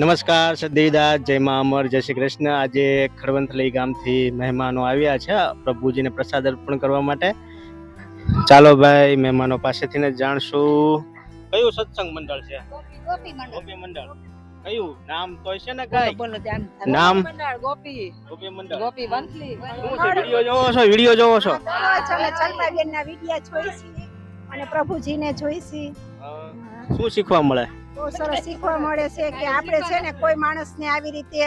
નમસ્કાર સદીદાસ જય મા અમર જય શ્રી કૃષ્ણ. આજે ખડવંતલી ગામથી મહેમાનો આવ્યા છે પ્રભુજીને પ્રસાદ અર્પણ કરવા માટે. ચાલો ભાઈ મહેમાનો પાસેથી ને જાણશું. કયું સત્સંગ મંડળ છે? ગોપી મંડળ. કયું? નામ તો છે ને કઈ? નામ? ગોપી ગોપી. મંડળ. ગોપી વંથલી. શું છે વીડિયો જોવો છો? વીડિયો જોવો છો? અમે ચલમાબેનના વિડિયા જોઈસી અને પ્રભુજીને જોઈસી શું શીખવા મળે? બહુ સરસ શીખવા મળે છે કે આપણે છે ને કોઈ માણસને આવી રીતે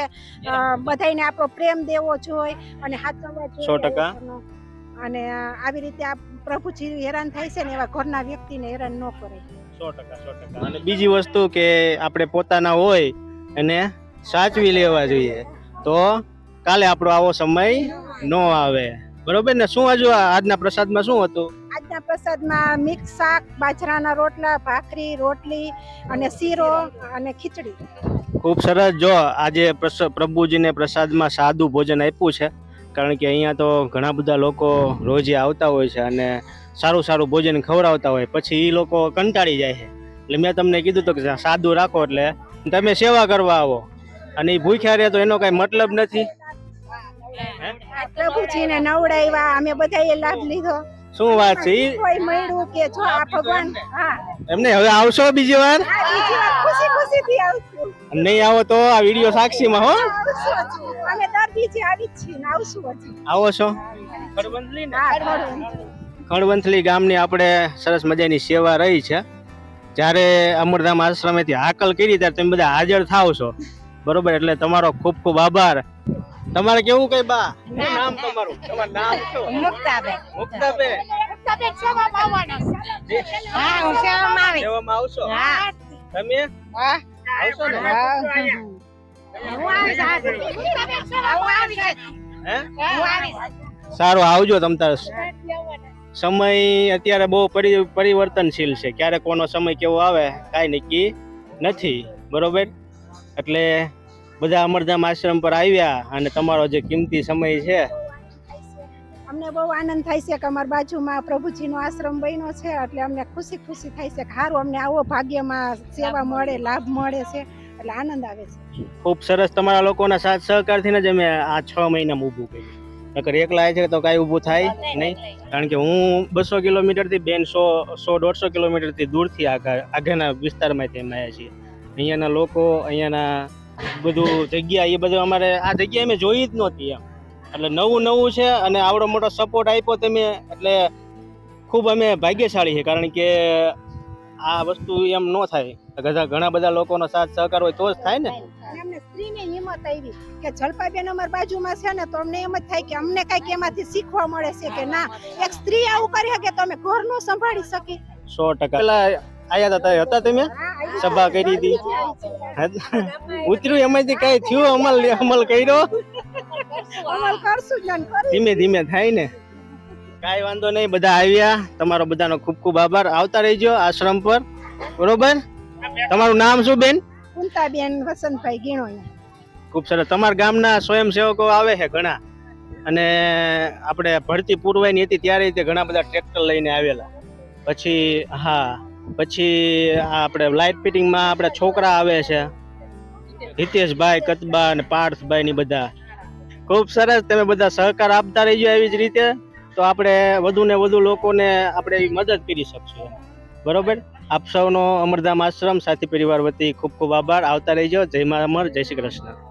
બધાને આપણો પ્રેમ દેવો જોઈએ અને હાચવવા જોઈએ. સો ટકા. અને આવી રીતે આ પ્રભુજી હેરાન થાય છે ને એવા ઘરના વ્યક્તિને હેરાન ન કરે. સો ટકા સો ટકા. અને બીજી વસ્તુ કે આપણે પોતાના હોય એને સાચવી લેવા જોઈએ. તો કાલે આપણો આવો સમય ન આવે. બરોબર ને? શું હજુ આજના પ્રસાદમાં શું હતું? આજના પ્રસાદમાં મિક્સ શાક બાજરાના રોટલા ભાખરી રોટલી અને શીરો અને ખીચડી. ખૂબ સરસ. જો આજે પ્રભુજીને પ્રસાદમાં સાદું ભોજન આપ્યું છે કારણ કે અહીંયા તો ઘણા બધા લોકો રોજે આવતા હોય છે અને સારું સારું ભોજન ખવડાવતા હોય. પછી એ લોકો કંટાળી જાય છે. એટલે મેં તમને કીધું હતું કે સાદું રાખો એટલે તમે સેવા કરવા આવો. અને એ ભૂખ્યા રહે તો એનો કાંઈ મતલબ નથી. પ્રભુજીને નવડાવ્યા અમે બધાએ લાભ લીધો. શું વાત છે? કોઈ મળ્યું કે જો આ ભગવાન હા. એમને હવે આવશો બીજી વાર? ખુશી આવશું. નહીં આવો તો આ વીડિયો સાક્ષીમાં હો. અમે દર બીજે આવી છીએ ને આવશું હજી. આવો છો? ખડવંથલી ખરું. ખણવંથલી ગામની આપણે સરસ મજાની સેવા રહી છે. જ્યારે અમરધામ આશ્રમેથી હાકલ કરી ત્યારે તમે બધા હાજર થાવ છો. બરોબર એટલે તમારો ખૂબ ખૂબ આભાર. તમારે કેવું કઈ બા? શું નામ તમારું? તમારું નામ શું? મુક્તાબેન. મુક્તાબેન. હા હું સેવામાં આવી? સેવામાં આવશો? હા. તમે? હા. આવશો ને? હું. હા. આવીશ સારું આવજો તમ તાર. સમય અત્યારે બહુ પરી- પરિવર્તનશીલ છે. ક્યારે કોનો સમય કેવો આવે કાંઈ નક્કી નથી. બરોબર? એટલે બધા અમરધામ આશ્રમ પર આવ્યા અને તમારો જે કિંમતી સમય છે અમને બહુ આનંદ થાય છે કે અમારા બાજુમાં પ્રભુજીનો આશ્રમ બન્યો છે એટલે અમને ખુશી ખુશી થાય છે કે સારું અમને આવો ભાગ્યમાં સેવા મળે. લાભ મળે છે એટલે આનંદ આવે છે. ખૂબ સરસ તમારા લોકોના સાથ સહકારથી જ અમે આ છ મહિનામાં ઊભું કર્યું. નકર એકલા છે તો કાંઈ ઊભું થાય નહીં કારણ કે હું બસો કિલોમીટરથી બેન સો સો દોઢસો કિલોમીટરથી દૂરથી આગળ આગળના વિસ્તારમાંથી અમે આવ્યા છીએ. અહીંયાના લોકો અહીંયાના બધું જગ્યા એ બધું અમારે આ જગ્યા અમે જોઈ જ નહોતી એમ. એટલે નવું નવું છે અને આવડો મોટો સપોર્ટ આપ્યો તમે એટલે ખૂબ અમે ભાગ્યશાળી છે કારણ કે આ વસ્તુ એમ ન થાય. ઘણા બધા લોકોનો સાથ સહકાર હોય તો જ થાય ને. અમને સ્ત્રીને હિંમત આવી કે જલપાબેન અમારી બાજુમાં છે ને તો અમને એમ જ થાય કે અમને કંઈક એમાંથી શીખવા મળે છે કે ના. એક સ્ત્રી આવું કરી શકે તો અમે ઘરનું સંભાળી શકીએ. સો ટકા. પેલા આયા હતા હતા તમે? સભા કરી હતી ઉતર્યું એમાંથી કઈ થયું અમલ અમલ કર્યો? ધીમે ધીમે થાય ને. કઈ વાંધો નહીં બધા આવ્યા. તમારો બધાનો ખૂબ ખૂબ આભાર. આવતા રહેજો આશ્રમ પર. બરોબર? તમારું નામ શું બેન? કુંતાબેન વસંતભાઈ ગીણોયા. ખૂબ સરસ. તમારા ગામના સ્વયંસેવકો આવે છે ઘણા. અને આપણે ભરતી પૂરવાની હતી ત્યારે તે ઘણા બધા ટ્રેક્ટર લઈને આવેલા. પછી હા. પછી આપણે લાઇટ ફિટિંગમાં આપણે છોકરા આવે છે. હિતેશભાઈ, કતબા અને પાર્થભાઈ ની બધા. ખૂબ સરસ તમે બધા સહકાર આપતા રહીજો એવી જ રીતે. તો આપણે વધુ ને વધુ લોકોને આપણે એવી મદદ કરી શકશું. બરોબર? આપ સૌનો અમરધામ આશ્રમ, સાથી પરિવાર વતી ખૂબ ખૂબ આભાર. આવતા રહીજો. જય મા અમર, જય શ્રી કૃષ્ણ.